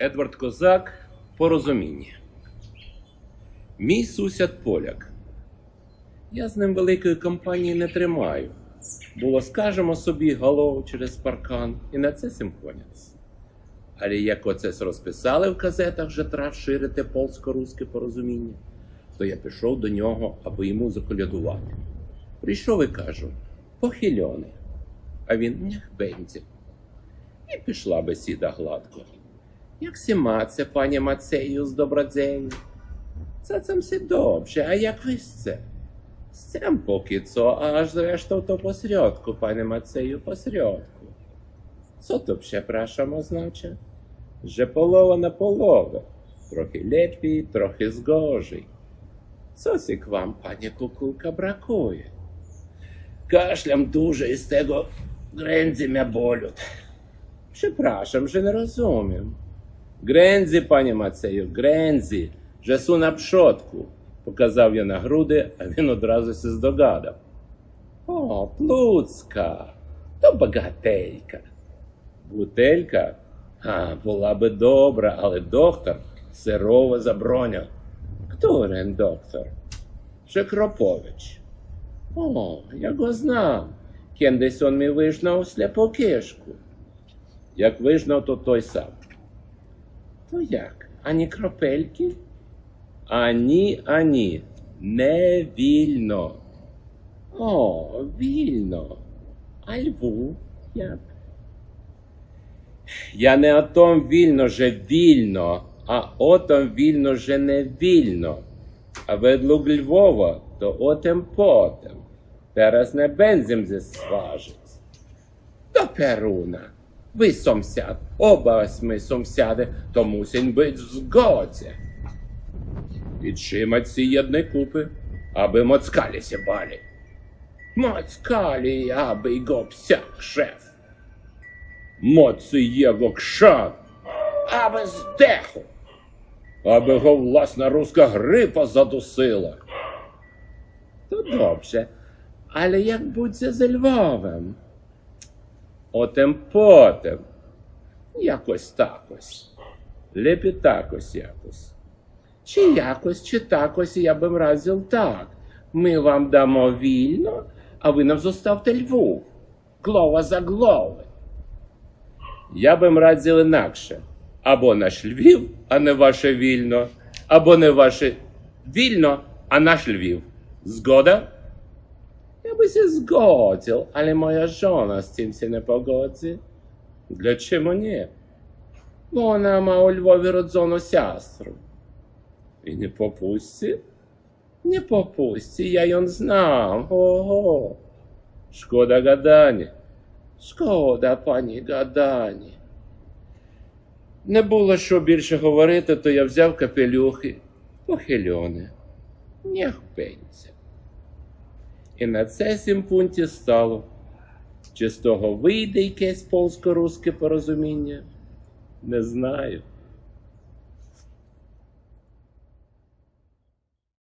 Едвард Козак порозуміння. Мій сусід поляк. Я з ним великої компанії не тримаю. Було, скажемо собі, голову через паркан, і на це сим конець. Але як оце розписали в газетах, що треба ширити польсько-руське порозуміння, то я пішов до нього, аби йому заколядувати. Прийшов і кажу, похильоний. А він нях бензі. І пішла бесіда гладко. Як сі маце, пані Мацею з добродзею? Це цим сі добре, а як ви це? З цим поки co, zresztą to pośrodku, panie Kukulka, brakuje? Mnie bolą. Przepraszam, że nie rozumiem. Panie Maceju, grędzy, że są na przodku. Показав я на груди, а він одразу се здогадав. О, плуцька, то багателька. Бутелька? А, була би добра, але доктор сирово забороняв. Хто він доктор? Шекропович. О, я го знам. Кендесь он мій вижнав сляпу кишку. Як вижнав, то той сам. То як? Ані кропельки? Ані, ані, не вільно. О, вільно. А Льву як? Я не о том вільно же вільно, а о том вільно же не вільно. А ведлуг Львова, то отем потем. Teraz не бензим зі сважить. До Перуна. Ви сомсяд, оба ми сомсяди, то мусить бить в згоді. Підшимать ці єдні купи, аби моцкалі се бали. Моцкалі, аби й го псяк шеф. Моци його кшан, аби здеху, аби го власна руська грипа задусила. То добре, але як буде за Львовом? Отем потем. Якось такось. Лепі такось якось. Чи якось, чи такось я б радив так. Ми вам дамо вільно, а ви нам зоставте Львов. Глова за глови. Я би радив інакше. Або наш Львів, а не ваше вільно, або не ваше вільно, а наш Львів. Згода? Я би się zgodził, ale moja żona z tym się nie pogodzi. Dlaczego nie? Bo ona ma u Lwowie rodzoną siostrę. I nie popuści? Nie popuści, ja ją znam. Oho. Szkoda gadanie. Шкода, пані гадані. Не було що більше говорити, то я взяв капелюхи похильони. Нях пенься. І на це сім пункті стало. Чи з того вийде якесь польсько-руське порозуміння? Не знаю.